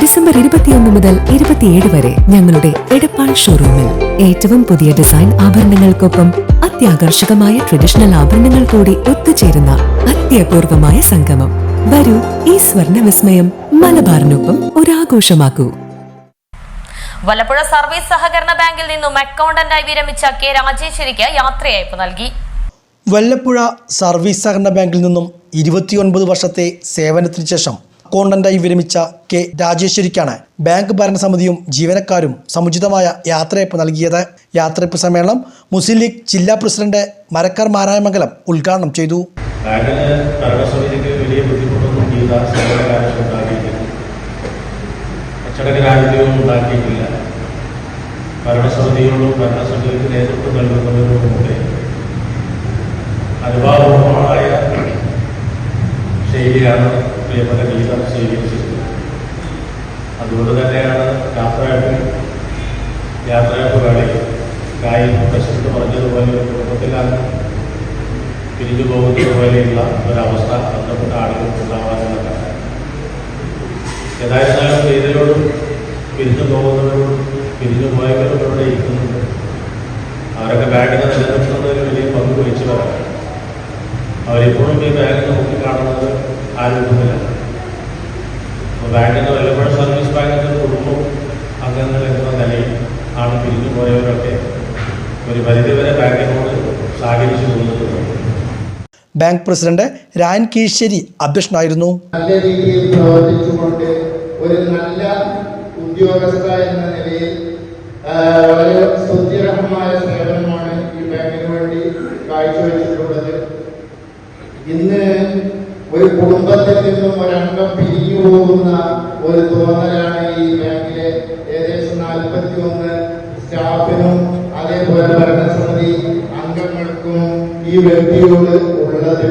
December ഇരുപത്തിയൊന്ന് മുതൽ ഇരുപത്തിയേഴ് വരെ ഞങ്ങളുടെ എടപ്പാൾ ഷോറൂമിൽ ഏറ്റവും പുതിയ ഡിസൈൻ ആഭരണങ്ങൾക്കൊപ്പം അത്യാകർഷകമായ ട്രഡീഷണൽ ആഭരണങ്ങൾ കൂടി ഒത്തുചേരുന്ന അത്യപൂർവമായ സംഗമം. വരൂ ഈ സ്വർണ വിസ്മയം മലബാറിനൊപ്പം ഒരാഘോഷമാക്കൂ. വല്ലപ്പുഴ സർവീസ് സഹകരണ ബാങ്കിൽ നിന്നും അക്കൗണ്ടന്റായി വിരമിച്ച കെ രാജേശ്വരിക്ക് യാത്രയയപ്പ് നൽകി. വല്ലപ്പുഴ സർവീസ് സഹകരണ ബാങ്കിൽ നിന്നും ഇരുപത്തിയൊൻപത് വർഷത്തെ സേവനത്തിന് ശേഷം അക്കൗണ്ടന്റായി വിരമിച്ച കെ രാജേശ്വരിക്കാണ് ബാങ്ക് ഭരണസമിതിയും ജീവനക്കാരും സമുചിതമായ യാത്രയപ്പ് നൽകിയത്. യാത്രയപ്പ് സമ്മേളനം മുസ്ലിം ലീഗ് ജില്ലാ പ്രസിഡന്റ് മരക്കർ മാരായമംഗലം ഉദ്ഘാടനം ചെയ്തു. ഭരണസമിതിയോടും ഭരണസമിതിക്ക് നേതൃത്വം നൽകുന്നവരോടുമൊക്കെ അനുഭാവപൂർവമായ ശൈലിയാണ് പ്രിയപ്പെട്ട ഗീത സ്വീകരിച്ചിരുന്നു അതുകൊണ്ട് തന്നെയാണ് യാത്രയായിട്ട് യാത്രയപ്പ് കളി കായി പ്രസിഡന്റ് പറഞ്ഞതുപോലെ ഒരു കുടുംബത്തിലാണ് പിരിഞ്ഞു പോകുന്നത് പോലെയുള്ള ഒരവസ്ഥ ബന്ധപ്പെട്ട ആളുകൾക്ക് ഉണ്ടാവാനുള്ള കാരണം ഏതായിരുന്നാലും ചെയ്തവരോടും പിരിഞ്ഞു പോകുന്നവരോടും പിരിഞ്ഞു പോയവരും ഇവിടെ ഇരിക്കുന്നുണ്ട്. അവരൊക്കെ ബാങ്കിനെ നിലനിർത്തുന്നതിൽ വലിയ പങ്ക് വഹിച്ചു വരാം അവരിപ്പോഴും ഈ ബാങ്കിനെ നോക്കി കാണുന്നത് രൂപത്തിലാണ് അപ്പോൾ വല്ലപ്പോഴും സർവീസ് ബാങ്കിന്റെ കുടുംബം അംഗങ്ങൾ എന്ന നിലയിൽ ആണ് പിരിഞ്ഞു പോയവരൊക്കെ ഒരു പരിധിവരെ ബാങ്കിനോട് സഹകരിച്ചു പോകുന്നത് ബാങ്ക് പ്രസിഡന്റ് രായൻ കീശ്ശേരി അധ്യക്ഷനായിരുന്നു. നല്ല രീതിയിൽ പ്രവർത്തിച്ചുകൊണ്ട് ഒരു നല്ല ഉദ്യോഗസ്ഥ എന്ന നിലയിൽ വളരെ സ്തുത്യർഹമായ സേവനമാണ് ഈ ബാങ്കിന് വേണ്ടി കാഴ്ചവെച്ചിട്ടുള്ളത്. ഇന്ന് ഒരു കുടുംബത്തിൽ നിന്നും ഒരംഗം പിരിഞ്ഞു പോകുന്ന ഒരു തോന്നലാണ് ഈ ബാങ്കിലെ ഏകദേശം നാൽപ്പത്തി ഒന്ന് സ്റ്റാഫിനും അതേപോലെ ഭരണസമിതി അംഗങ്ങൾക്കും ഈ വ്യക്തിയോട് ഉള്ളത്.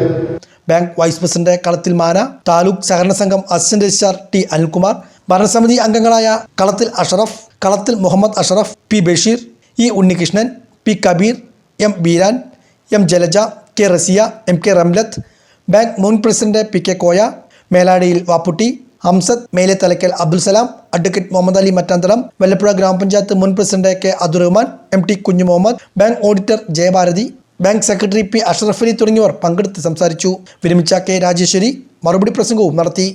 ബാങ്ക് വൈസ് പ്രസിഡന്റ് കളത്തിൽ മാന താലൂക്ക് സഹകരണ സംഘം അസിസ്റ്റന്റ് രജിസ്ട്രാർ ടി അനിൽകുമാർ ഭരണസമിതി അംഗങ്ങളായ Kalathil Ashraf Kalathil Muhammad Ashraf P Basheer E Unnikrishnan P Kabeer M Beeran M Jalaja K Rasiya M K Ramlath bank മുൻ president P K Koya Meladiyil Vapputty Hamsad Mele Thalakkal Abdul Salam advocate Muhammad Ali Mattanthalam Vallappuzha gramapanchayat മുൻ president K Abdurahman M T Kunju Muhammad bank auditor Jayabharathi bank secretary P Ashraf Ali തുടങ്ങിയവർ പങ്കെടുത്ത് സംസാരിച്ചു. വിരമിച്ച K Rajeshwari മറുപടി പ്രസംഗവും നടത്തി.